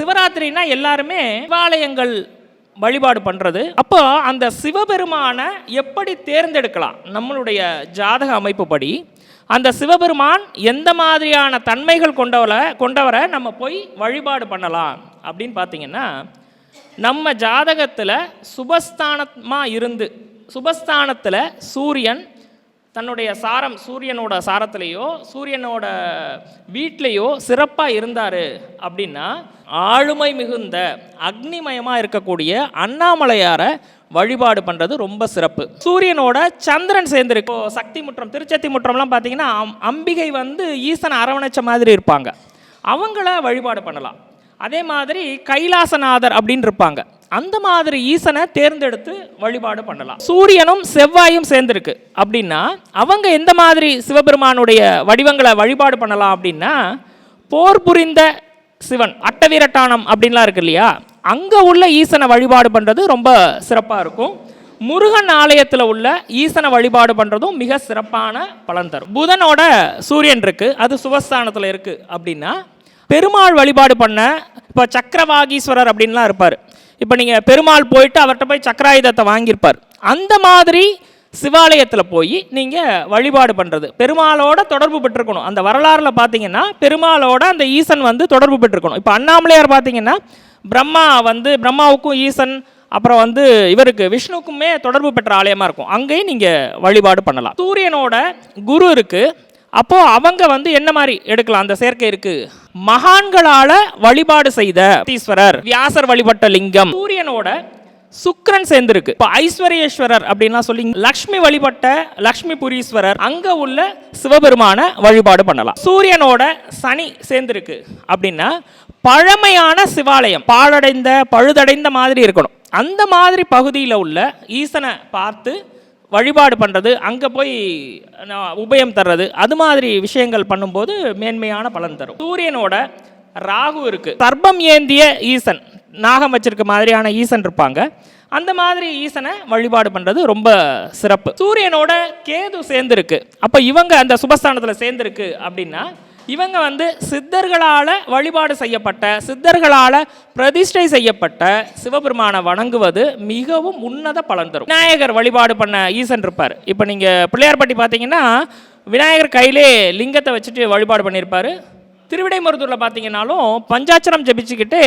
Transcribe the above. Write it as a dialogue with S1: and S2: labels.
S1: சிவராத்திரினா எல்லாருமே சிவாலயங்கள் வழிபாடு பண்ணுறது அப்போ அந்த சிவபெருமானை எப்படி தேர்ந்தெடுக்கலாம்? நம்மளுடைய ஜாதக அமைப்புப்படி. அந்த சிவபெருமான் எந்த மாதிரியான தன்மைகள் கொண்டவரை கொண்டவரை நம்ம போய் வழிபாடு பண்ணலாம்? அப்படின்னு பார்த்தீங்கன்னா நம்ம ஜாதகத்தில் சுபஸ்தானமாக இருந்து சுபஸ்தானத்தில் சூரியன் தன்னுடைய சாரம் சூரியனோட சாரத்திலேயோ சூரியனோட வீட்லேயோ சிறப்பாக இருந்தார் அப்படின்னா ஆளுமை மிகுந்த அக்னிமயமாக இருக்கக்கூடிய அண்ணாமலையாரை வழிபாடு பண்ணுறது ரொம்ப சிறப்பு. சூரியனோட சந்திரன் சேர்ந்துருக்கு. சக்தி முற்றம் திருச்சத்தி முற்றம்லாம் பார்த்தீங்கன்னா அம்பிகை வந்து ஈசனை அரவணைச்ச மாதிரி இருப்பாங்க. அவங்கள வழிபாடு பண்ணலாம். அதே மாதிரி கைலாசநாதர் அப்படின்னு இருப்பாங்க. அந்த மாதிரி ஈசனை தேர்ந்தெடுத்து வழிபாடு பண்ணலாம். சூரியனும் செவ்வாயும் சேர்ந்துருக்கு. அப்படின்னா அவங்க எந்த மாதிரி சிவபெருமானுடைய வடிவங்களை வழிபாடு பண்ணலாம் அப்படின்னா போர் புரிந்த சிவன் அட்டவீரட்டானம் அப்படின்லாம் இருக்கு இல்லையா? அங்கே உள்ள ஈசனை வழிபாடு பண்ணுறது ரொம்ப சிறப்பாக இருக்கும். முருகன் ஆலயத்தில் உள்ள ஈசனை வழிபாடு பண்ணுறதும் மிக சிறப்பான பலன் தரும். புதனோட சூரியன் இருக்குது அது சுவஸ்தானத்தில் இருக்குது அப்படின்னா பெருமாள் வழிபாடு பண்ண இப்போ சக்கரவாகீஸ்வரர் அப்படின்லாம் இருப்பார். இப்போ நீங்கள் பெருமாள் போயிட்டு அவர்கிட்ட போய் சக்கராயுதத்தை வாங்கியிருப்பார். அந்த மாதிரி சிவாலயத்தில் போய் நீங்கள் வழிபாடு பண்ணுறது பெருமாளோட தொடர்பு பெற்றிருக்கணும். அந்த வரலாறில் பார்த்தீங்கன்னா பெருமாளோட அந்த ஈசன் வந்து தொடர்பு பெற்றிருக்கணும். இப்போ அண்ணாமலையார் பார்த்தீங்கன்னா பிரம்மா வந்து பிரம்மாவுக்கும் ஈசன் அப்புறம் வந்து இவருக்கு விஷ்ணுக்குமே தொடர்பு பெற்ற ஆலயமாக இருக்கும். அங்கேயும் நீங்கள் வழிபாடு பண்ணலாம். சூரியனோட குரு இருக்குது அப்போது அவங்க வந்து என்ன மாதிரி எடுக்கலாம்? அந்த சேர்க்கை இருக்குது மகான்களால் வழிபாடு செய்த ஈஸ்வரர் வியாசர் வழிபட்ட லிங்கம். சூரியனோட சுக்கிரன் சேர்ந்திருக்கு. இப்போ ஐஸ்வர்யேஸ்வரர் அப்படின்லாம் சொல்லி லக்ஷ்மி வழிபட்ட லக்ஷ்மி புரீஸ்வரர் அங்க உள்ள சிவபெருமான வழிபாடு பண்ணலாம். சூரியனோட சனி சேர்ந்திருக்கு அப்படின்னா பழமையான சிவாலயம் பாழடைந்த பழுதடைந்த மாதிரி இருக்கணும். அந்த மாதிரி பகுதியில் உள்ள ஈசனை பார்த்து வழிபாடு பண்ணுறது அங்கே போய் நான் உபயம் தர்றது அது மாதிரி விஷயங்கள் பண்ணும்போது மேன்மையான பலன் தரும். சூரியனோட ராகு இருக்கு. சர்ப்பம் ஏந்திய ஈசன் நாகம் வச்சிருக்க மாதிரியான ஈசன் இருப்பாங்க. அந்த மாதிரி ஈசனை வழிபாடு பண்ணுறது ரொம்ப சிறப்பு. சூரியனோட கேது சேர்ந்துருக்கு. அப்போ இவங்க அந்த சுபஸ்தானத்தில் சேர்ந்துருக்கு அப்படின்னா இவங்க வந்து சித்தர்களால் வழிபாடு செய்யப்பட்ட சித்தர்களால் பிரதிஷ்டை செய்யப்பட்ட சிவபெருமானை வணங்குவது மிகவும் உன்னத பலன் தரும். விநாயகர் வழிபாடு பண்ண ஈசன் இருப்பார். இப்போ நீங்கள் பிள்ளையார்பட்டி பார்த்தீங்கன்னா விநாயகர் கையிலே லிங்கத்தை வச்சுட்டு வழிபாடு பண்ணியிருப்பாரு திருவிடைமருதூரில் பார்த்தீங்கன்னாலும் பஞ்சாட்சரம் ஜபிச்சுக்கிட்டு